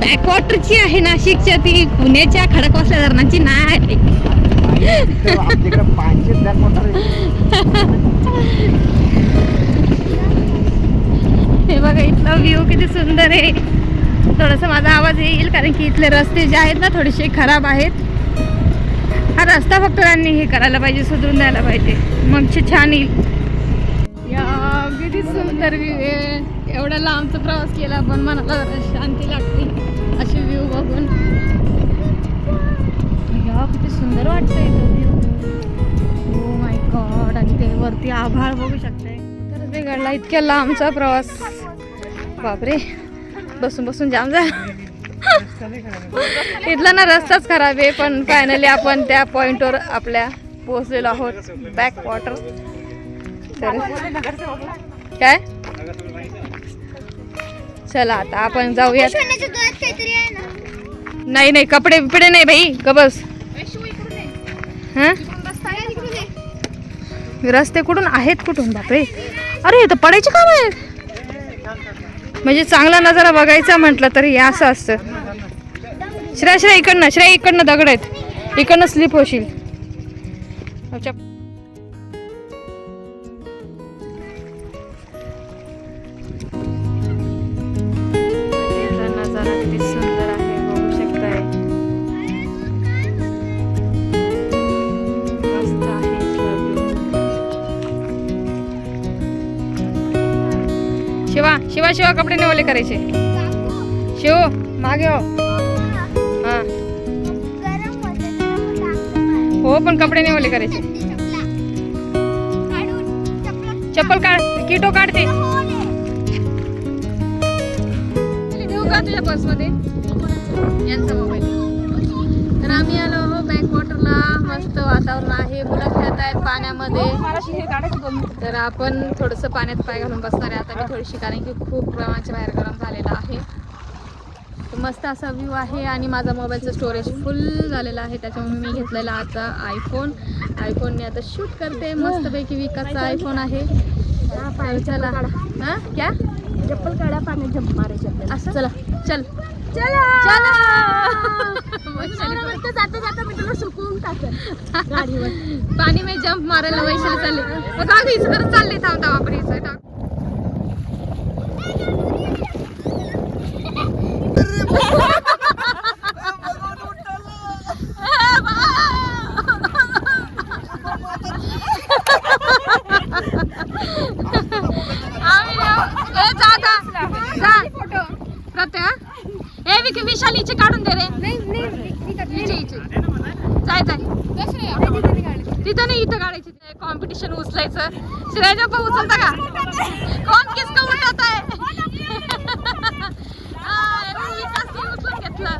बॅकवॉटरची आहे नाशिकच्या ती पुण्याच्या खडकवासल्या धरणाची नाही आहे. हे बघा इथला व्ह्यू किती सुंदर आहे. थोडासा माझा आवाज येईल कारण की इथले रस्ते जे आहेत ना थोडेसे खराब आहेत. हा रस्ता फक्त त्यांनी हे करायला पाहिजे सुधरून द्यायला पाहिजे. मग छान येईल. या किती सुंदर व्ह्यू आहे. एवढा लांबचा प्रवास केला पण मनाला शांती लागते. सुंदर वाटतंय तो व्ह्यू ओ माय गॉड आणि ते वरती आभाळ बघू शकताय. तर बिघडला इतक्या लांबचा प्रवास. बापरे बसून बसून जाम झाला. इथला ना रस्ताच खराब आहे पण फायनली आपण त्या पॉइंटवर आपल्या पोहोचलेलो आहोत. बॅक वॉटर तर काय? चला आता आपण जाऊयात. नाही नाही कपडे बिपडे नाही भाई कबस हां? रस्ते कुठून आहेत कुठून बापरे? अरे तर पडायचे काम आहे म्हणजे चांगला नजारा बघायचा म्हटलं तरी हे असं असतं. श्रेया श्रेया इकडनं श्रेया इकडनं दगड आहेत. इकडनं स्लिप होशील. शिवा शिवा कपडे नाही ओले करायचे. शिव मागे हो. हा. हो पण कपडे नाही ओले करायचे. चप्पल काढ किटो काढते देऊ का तुझ्या पर्समध्ये? यांचा मोबाईल. तर आम्ही आलो आहो बॅक वॉटरला मस्त वातावरण आहे. मुलं खेळत आहेत पाण्यामध्ये तर आपण थोडंसं पाण्यात पाय घालून बसणार आहे. मी थोडीशी कारण की खूप प्रमाणाच्या बाहेर गरम झालेला आहे. मस्त असा व्ह्यू आहे आणि माझा मोबाईलचं स्टोरेज फुल झालेलं आहे. त्याच्यामुळे मी घेतलेला आता आयफोन आयफोनने आता शूट करते. मस्तपैकी विकासचा आयफोन आहे. चला. हां? क्या? चप्पल काढा पाण्यात जंप मारायचे असं? चला. चल. चला! चला! जाता जाता सुकवून गाडीवर. पाणी मी जंप मारायला वैशाली चालले. मग हिचं चालले. थांब थांब आपण हिचं टाक आम्ही ना- ए, जा, जा. जा. प्रत्या ए विकी विशालीचे काढून दे रे हिचे, हिचे. जाय जाय तिथं नाही इथं काढायची कॉम्पिटिशन उचलायचं श्रेया पण उचलता का कोण किसका उठत आहे हा, अरे, विकासने उचलून घेतलं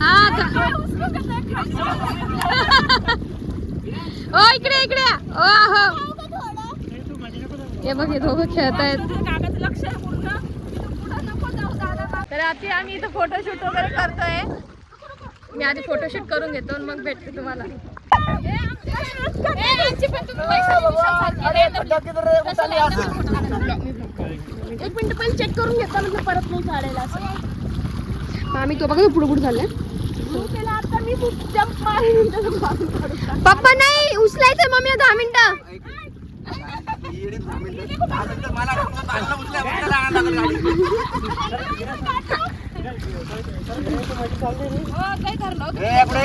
हा तर- ओ इकडे इकडे. हो हे बघ हे दोघं खेळत आहेत तर आता आम्ही इथं फोटोशूट वगैरे करतोय. मी आधी फोटोशूट करून घेतो आणि मग भेटते तुम्हाला. एक मिनिट पहिले चेक करून घेता म्हणजे परत नाही काढायला असं. आम्ही तो बघा पुढे पुढे झालंय केला आता मी जंप मारून त्याचं मारून काढू का? पप्पा नाही उचलायचं मम्मी दहा मिनिटं.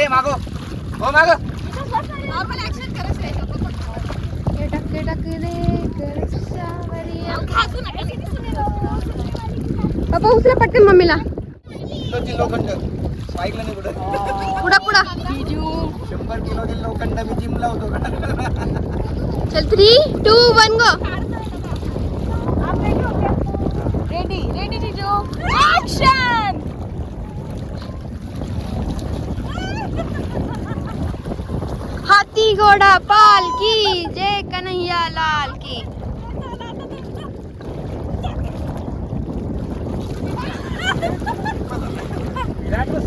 मागो हो मागो पप्पा उचला पटकन मम्मीला. लोखंड. ऐकलं नाही कुठं पुढा पुढा शंभर किलो लोखंड मी जिम लावतो चल three two one go ready ready जिजू action हाथी घोड़ा पाल की जय कन्हैया लाल की।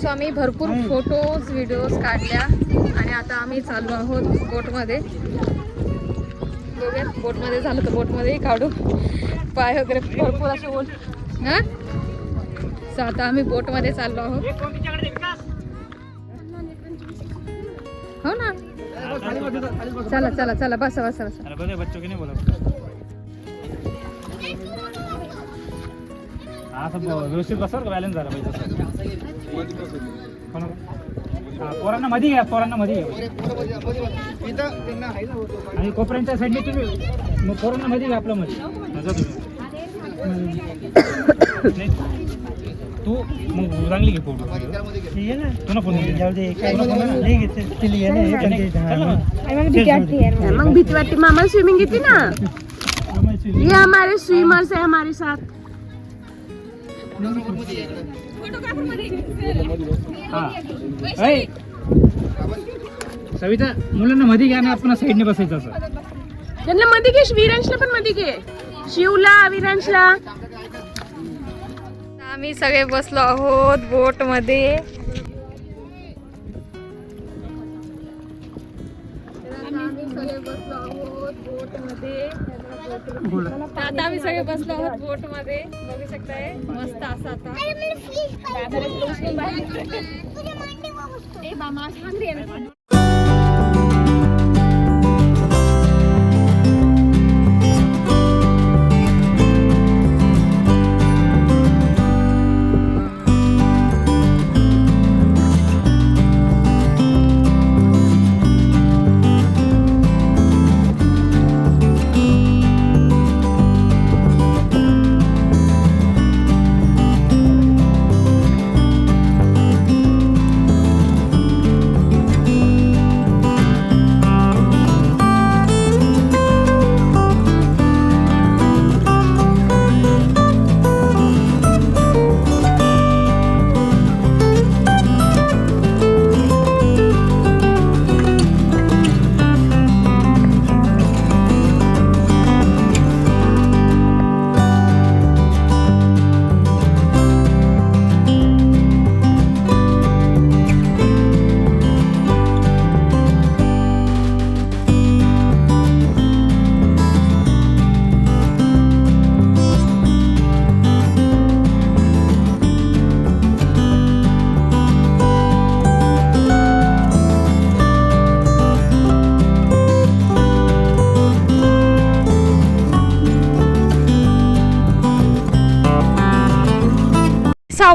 सो आम्ही भरपूर फोटोज व्हिडिओज काढल्या आणि आता आम्ही चालू आहोत बोटमध्ये. बघूयात बोटमध्ये झालं तर बोटमध्येही काढू. पाय वगैरे भरपूर असे बोल हां? सो आता आम्ही बोटमध्ये चाललो आहोत. हो ना? चला चला चला बसा बसा बसा. बच्चों की नाही बोला? हा सब व्यवस्थित बसवर का बॅलन्स झाला पाहिजे पोरांना मध्ये घ्या पोरांना मध्ये घ्या. आणि कोपऱ्यांच्या साईडने तुम्ही मग पोरांना मध्ये घ्या आपल्या मध्ये तुम्ही. तू मग चांगली घे फोटो. तू ना फोन जाऊ दे. मग भीती वाटते. मामा स्विमिंग येते ना? ये हमारे स्विमर्स है हमारे साथ. हा सविता मुलांना मध्ये घ्या ना आपण साईडने बसायचं असं. त्यांना मध्ये घे विरांशला पण मध्ये घे. शिवला विरांशला. आम्ही सगळे बसलो आहोत बोटमध्ये आता आम्ही सगळे बसलो आहोत बोटमध्ये बघू शकताय. मस्त असा आता. चा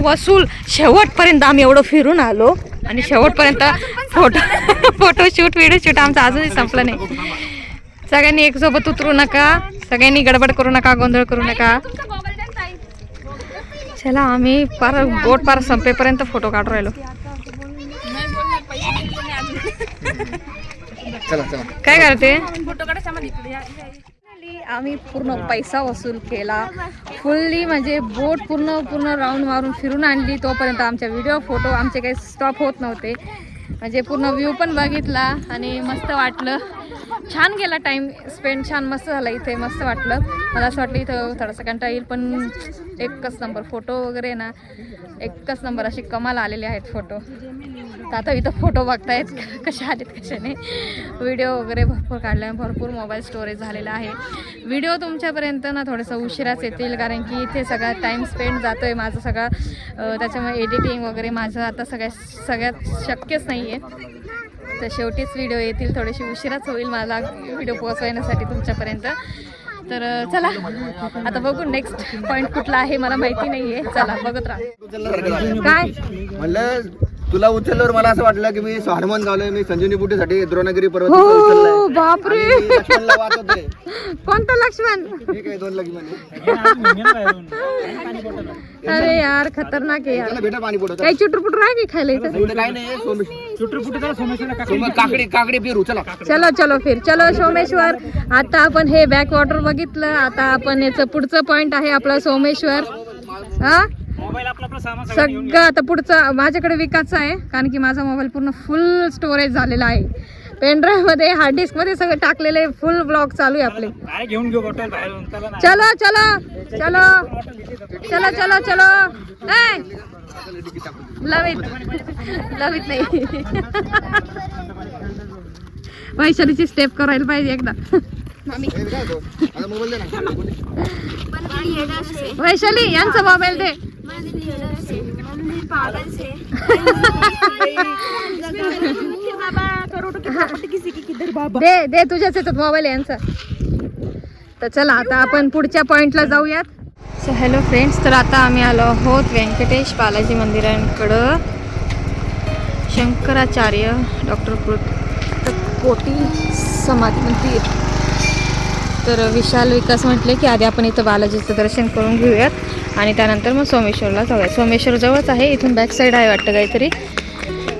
वसूल शेवटपर्यंत आम्ही एवढं फिरून आलो. आणि शेवटपर्यंत photo photo shoot video shoot आमचा अजूनही संपला नाही. सगळ्यांनी एक सोबत उतरू नका. सगळ्यांनी गडबड करू नका गोंधळ करू नका. चला आम्ही पार बोट पार संपेपर्यंत फोटो काढू राहिलो. चला चला. काय करते? आम्ही पूर्ण पैसा वसूल केला. फुल्ली म्हणजे बोट पूर्ण पूर्ण राऊंड मारून फिरून आणली. तोपर्यंत आमच्या व्हिडिओ फोटो आमचे काही स्टॉप होत नव्हते. म्हणजे पूर्ण व्ह्यू पण बघितला आणि मस्त वाटलं. छान गेला टाईम स्पेंड छान मस्त झाला इथे मस्त वाटलं. मला असं वाटलं इथं थोडासा कंटाळा येईल पण एकच नंबर फोटो वगैरे ना एकच नंबर असे कमाल आलेले आहेत फोटो तर आता इथं फोटो बघतायत कशा आलेत कशा नाही व्हिडिओ वगैरे भरपूर काढले भरपूर मोबाईल स्टोरेज झालेला आहे. व्हिडिओ तुमच्यापर्यंत ना थोडंसं उशिराच येतील कारण की इथे सगळा टाईम स्पेंड जातो आहे माझं सगळं त्याच्यामुळे एडिटिंग वगैरे माझं आता सगळ्या सगळ्यात शक्यच नाही आहे तर शेवटीच व्हिडिओ येतील. थोडेसे उशिराच होईल मला व्हिडिओ पोहोचवण्यासाठी तुमच्यापर्यंत. तर चला. आता बघू नेक्स्ट पॉईंट कुठला आहे मला माहिती नाही आहे चला बघत राहा. काय? म्हणलं तुला उचलल्यावर मला असं वाटलं की मी हनुमान गावलोय मी संजीवनी बुटीसाठी द्रोणगिरी पर्वत हो बापरे. कोणता लक्ष्मण? दोन अरे यार खतरनाक आहे काही चुटर पुटर आहे की खायला काय नाही काकडी काकडी फिरू चला. चलो चलो फिर. चलो सोमेश्वर. आता आपण हे बॅक वॉटर बघितलं. आता आपण याचं पुढचं पॉइंट आहे आपला सोमेश्वर. हा? मोबाईल आपला आपला सामान सगळं आता पुढचं माझ्याकडे विकासचा आहे कारण की माझा मोबाईल पूर्ण फुल स्टोरेज झालेला आहे. पेनड्राईव्हमध्ये हार्ड डिस्कमध्ये सगळं टाकलेले फुल ब्लॉग चालू आहे आपले. घेऊन घेऊ. चलो चलो चलो चलो. चलो चलो लवित. लवित नाही. वैशालीची स्टेप करायला पाहिजे एकदा. हे वैशाली यांचा मोबाईल दे. दे दे तुझ्याच याच्यात मोबाईल यांचा. तर चला आता आपण पुढच्या पॉइंटला जाऊयात. सो हॅलो फ्रेंड्स तर आता आम्ही आलो आहोत व्यंकटेश बालाजी मंदिरांकडं. शंकराचार्य डॉक्टर कृत कोटी समाधी मंदिर तर विशाल विकास म्हटले की आधी आपण इथं बालाजीचं दर्शन करून घेऊयात. आणि त्यानंतर मग सोमेश्वरला जाऊया सोमेश्वर जवळच आहे इथून बॅक साईड आहे वाटतं काहीतरी.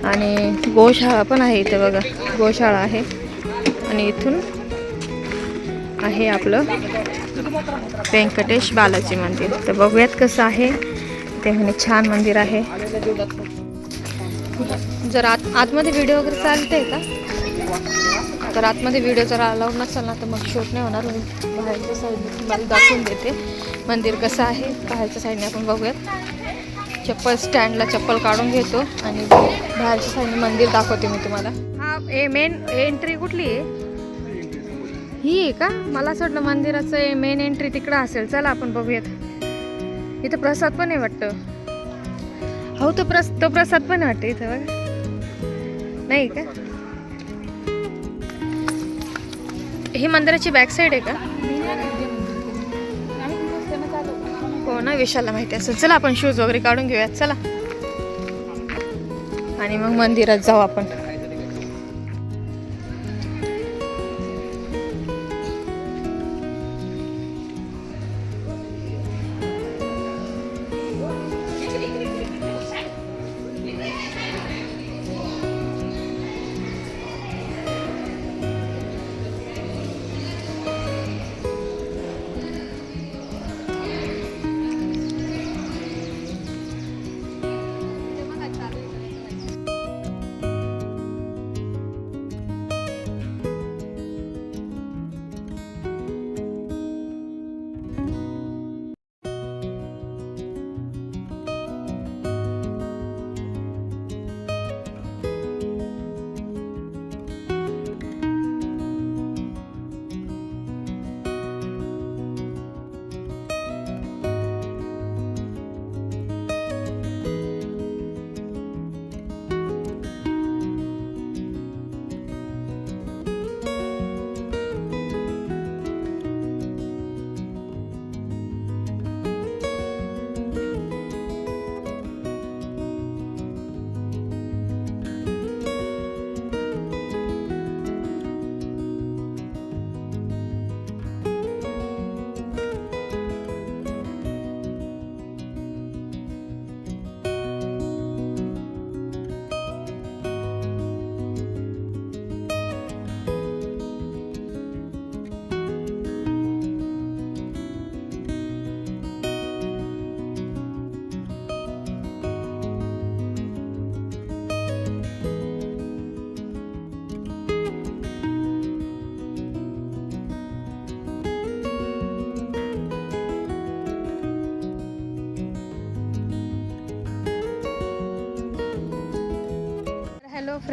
आणि गोशाळा पण आहे इथे बघा. गोशाळा आहे. आणि इथून आहे आपलं व्यंकटेश बालाजी मंदिर. तर बघूयात कसं आहे. ते म्हणे छान मंदिर आहे. जर आत आतमध्ये व्हिडिओ वगैरे चालते का? तर आतमध्ये व्हिडिओ जर अलाउड नसेल ना तर मग शूट नाही होणार. मी बाहेरच्या साईडने तुम्हाला दाखवून देते. मंदिर कसं आहे बाहेरच्या साईडने आपण बघूयात. चप्पल स्टँडला चप्पल काढून घेतो आणि बाहेरच्या साईडने मंदिर दाखवते मी तुम्हाला. हा ए मेन एंट्री कुठली आहे? ही आहे का? मला असं वाटलं मंदिराचं मेन एंट्री तिकडं असेल. चला आपण बघूयात. इथं प्रसाद पण आहे वाटतं. हो तो प्रस तो प्रसाद पण वाटतं इथं बघा. नाही का? ही मंदिराची बॅक साईड आहे का? हो ना विशालला माहिती असेल. चला आपण शूज वगैरे काढून घेऊयात. चला. आणि मग मंदिरात जाऊ आपण.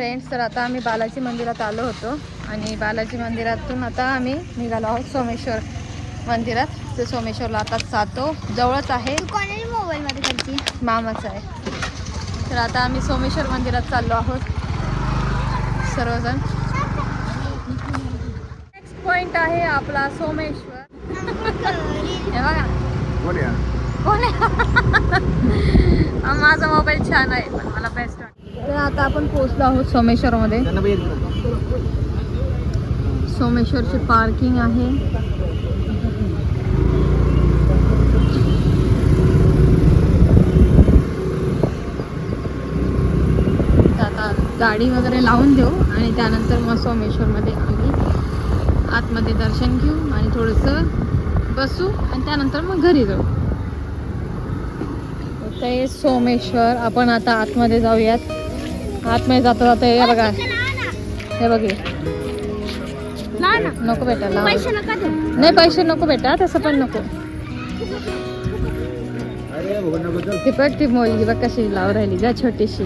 फ्रेंड्स तर आता आम्ही बालाजी मंदिरात आलो होतो आणि बालाजी मंदिरातून आता आम्ही निघालो आहोत सोमेश्वर मंदिरात. ते सोमेश्वरला आता जातो. जवळच आहे. कोणाची मोबाईल मध्ये करते? मामाचं आहे. तर आता आम्ही सोमेश्वर मंदिरात चाललो आहोत. सर्वजण. नेक्स्ट पॉइंट आहे आपला सोमेश्वर. हे बघा. कोण आहे? हा, माझा मोबाईल छान आहे पण मला बेस्ट तर आता आपण पोहोचलो आहोत सोमेश्वरमध्ये. सोमेश्वरची पार्किंग आहे. आता गाडी वगैरे लावून देऊ आणि त्यानंतर मग सोमेश्वरमध्ये आम्ही आतमध्ये दर्शन घेऊ आणि थोडंसं बसू आणि त्यानंतर मग घरी जाऊ. ते सोमेश्वर आपण आता आतमध्ये जाऊयात. आतमध्ये जाता जाता हे बघा. हे बघे ना ना. नको बेटा नाही पैसे नको बेटा तसं पण नको. ती बघ ती मुलगी बघ कशी लाव राहिली जा छोटीशी.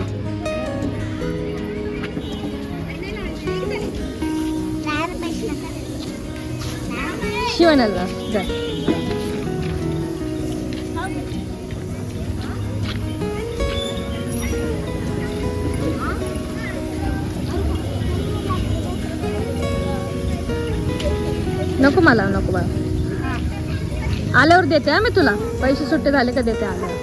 शिवण्याला जा. नको मला नको बाळा. आल्यावर देते हा मी तुला. पैसे सुट्टे झाले का देते आल्यावर.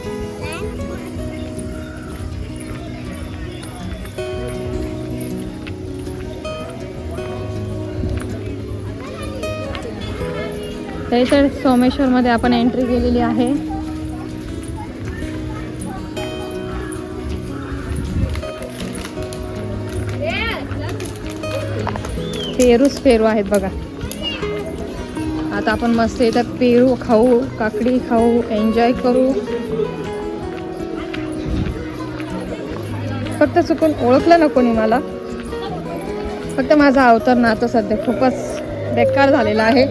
ते तर सोमेश्वरमध्ये आपण एंट्री केलेली आहे. पेरूच पेरू आहेत बघा. आता आपण मस्त इथं पेरू खाऊ काकडी खाऊ एन्जॉय करू. फक्त चुकून ओळखलं ना कोणी मला? फक्त माझा अवतार ना आता सध्या खूपच बेकार झालेला आहे.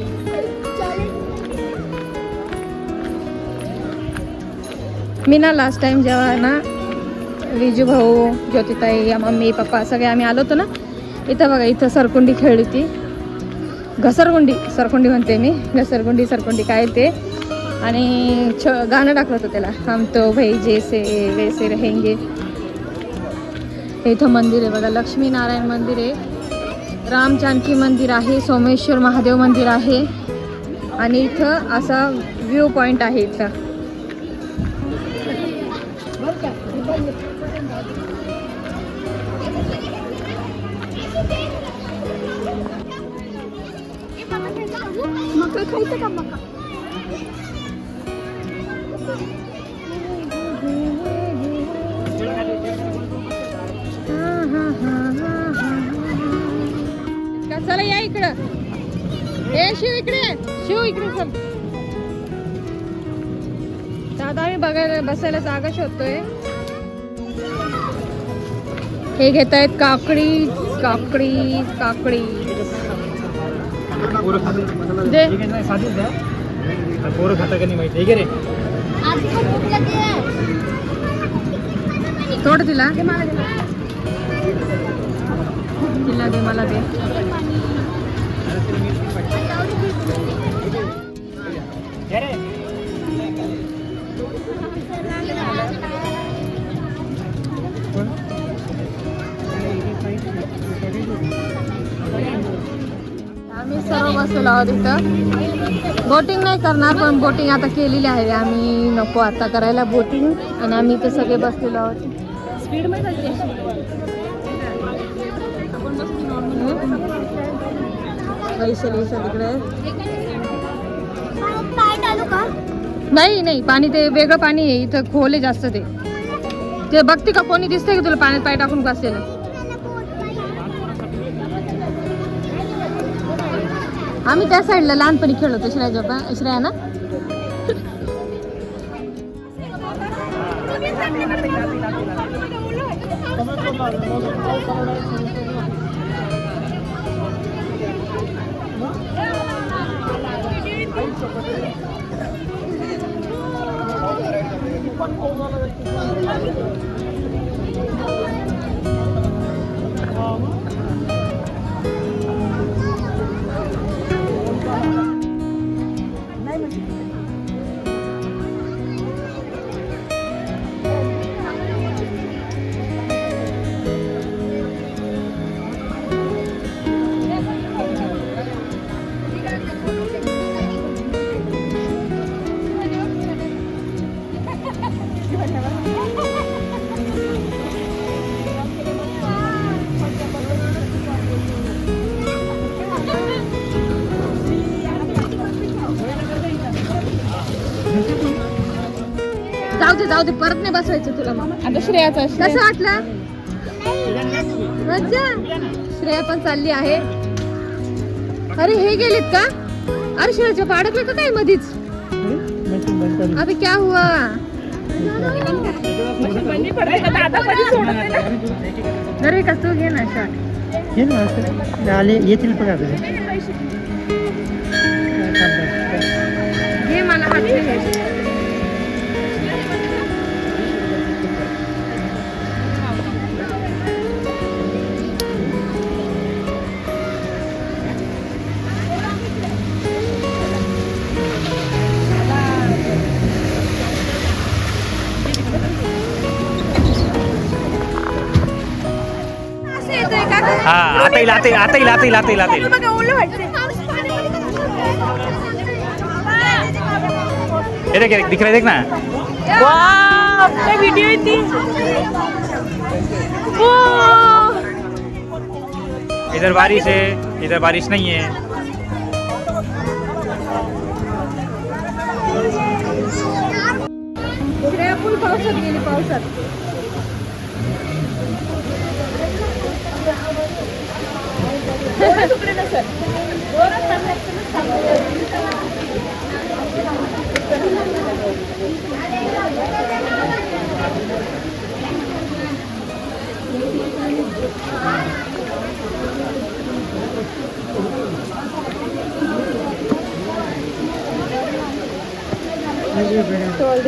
मी ना लास्ट टाइम जेव्हा ना विजू भाऊ ज्योतिताई या मम्मी पप्पा सगळे आम्ही आलो होतो ना इथं बघा इथं सरकुंडी खेळली ती घसरगुंडी सरकुंडी म्हणते मी. घसरगुंडी सरकुंडी काय ते? आणि छ गाणं टाकलं होतं त्याला. हम तो भाई जैसे वैसे रहेंगे. इथं मंदिर आहे बघा. लक्ष्मीनारायण मंदिर आहे. राम जानकी मंदिर आहे. सोमेश्वर महादेव मंदिर आहे. आणि इथं असा व्ह्यू पॉईंट आहे इथं. मका खायचं का मका चला या इकडं. ए शिव इकडे. शिव इकडे चल दादा मी बघायला बसायला जागा शोधतोय. हे घेत आहेत काकडी काकडी काकडी. दे. द्या. पोरं खाता का नाही माहिती. आहे की रे. तोड तिला. तिला दे मला दे. बसलेलो आहोत इथं. बोटिंग नाही करणार पण बोटिंग आता केलेली आहे. आम्ही नको आता करायला बोटिंग आणि आम्ही इथं सगळे बसलेलो आहोत. स्पीड तिकडे. नाही नाही. पाणी ते वेगळं पाणी आहे. इथं खोल आहे जास्त ते. ते बघते का? कोणी दिसतंय की तुला? पाण्यात पाय टाकून बसलेलं. आम्ही त्या साईडला लहानपणी खेळलो होतो श्रेया श्रेया ना दे जाऊ दे परत नाही बसवायचं तुला. मग आता श्रेयाचा कसं वाटलं? मज्जा. श्रेया पण चालली आहे. अरे हे गेलेत का? अरे श्रेयाच्या पाडकलं का काय मधीच? अबे क्या हुआ? अरे का तू घे ना शॉट ये ना आले येतील आता. घे मला हात हा आता येईल आता येईल आता येईल आता येईल आता येईल आता येईल बघा ये देख देख, दिख रहा है देख ना काय व्हिडिओ येते इधर बारिश है इधर बारिश नहीं है। फुल पावसात गेली पावसात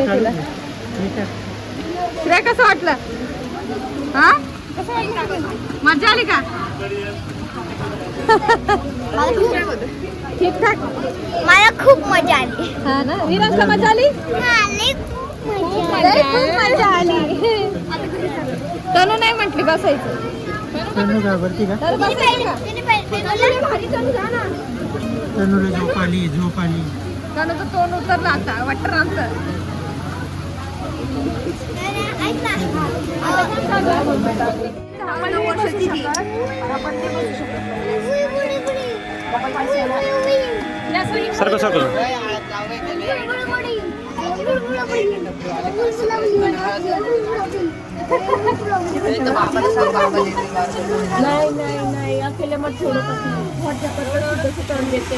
तिला. कसं वाटलं हा मजा आली का ठीक ठाक? मला खूप मजा आली. हा ना? विराजला मजा आली? लय खूप मजा आली. तनू नाही म्हटली बसायचं. घाबरती का? तर बसायचं का? तनुला झोप आली झोप आली. तनूचं तोंड उतरलं आता वाटतं आमचं सरको सरको नाही नाही नाही अकेले मग थोडं करून देते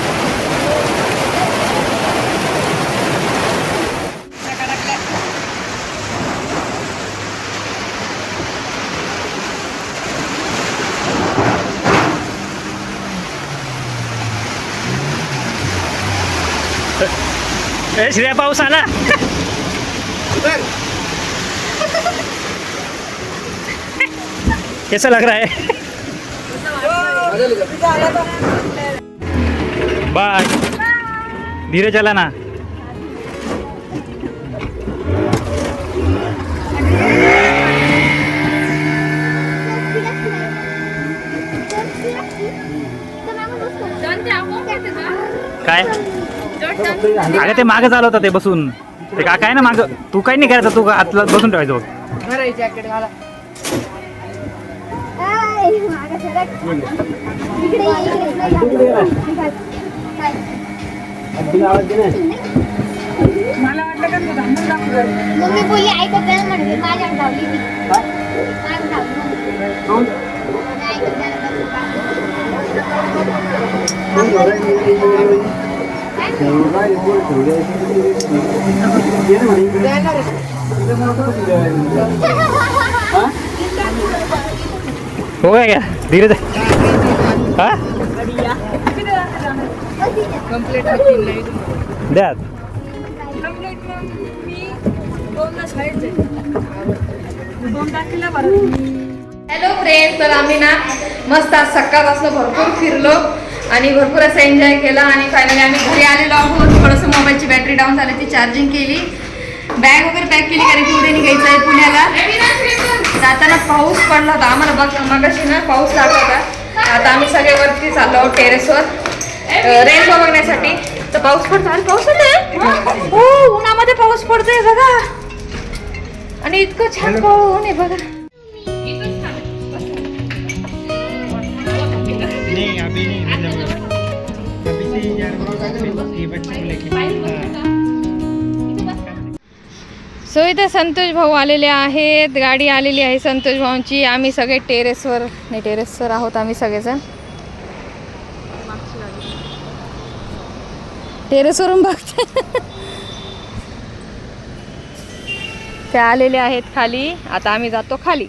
ए, श्रेया पाऊस आला कैसा लग रहा है बाय धीरे चला ना काय अगं ते मागं चालवतं ते बसून. ते का काय ना मागं. तू काय नाही करायचं तू हातला बसून ठेवायचं. मम्मी बोलली म्हणजे माझ्या धावली ती माझ्या धावली हो काय धीरे से द्या हॅलो फ्रेंड तर आम्ही ना मस्त आज सकाळपासून भरपूर फिरलो. आणि भरपूर असं एन्जॉय केलं आणि फायनली आम्ही घरी आलेलो आहोत. थोडंसं मोबाईलची बॅटरी डाऊन झाली ती चार्जिंग केली. बॅग वगैरे पॅक केली कारण की उद्या निघायचं आहे पुण्याला. जाताना पाऊस पडला होता. आम्हाला बघ मगाशी ना पाऊस लागला होता. आता आम्ही सगळे वरती चाललो आहोत टेरेसवर रेल्वे बघण्यासाठी. तर पाऊस पडतो. आणि पाऊस हो उन्हामध्ये पाऊस पडतोय बघा. आणि इतकं छान पाऊस. आहे बघा. नहीं अभी नहीं मतलब अभी से ही जा रहा हूँ ये बच्चे को लेके सो इथं संतोष भाऊ आलेले आहेत गाडी आलेली आहे संतोष भाऊंची. आम्ही सगळे टेरेसवर नाही टेरेसवर आहोत आम्ही सगळेजण. टेरेसवरून बघते. ते आलेले आहेत खाली. आता आम्ही जातो खाली.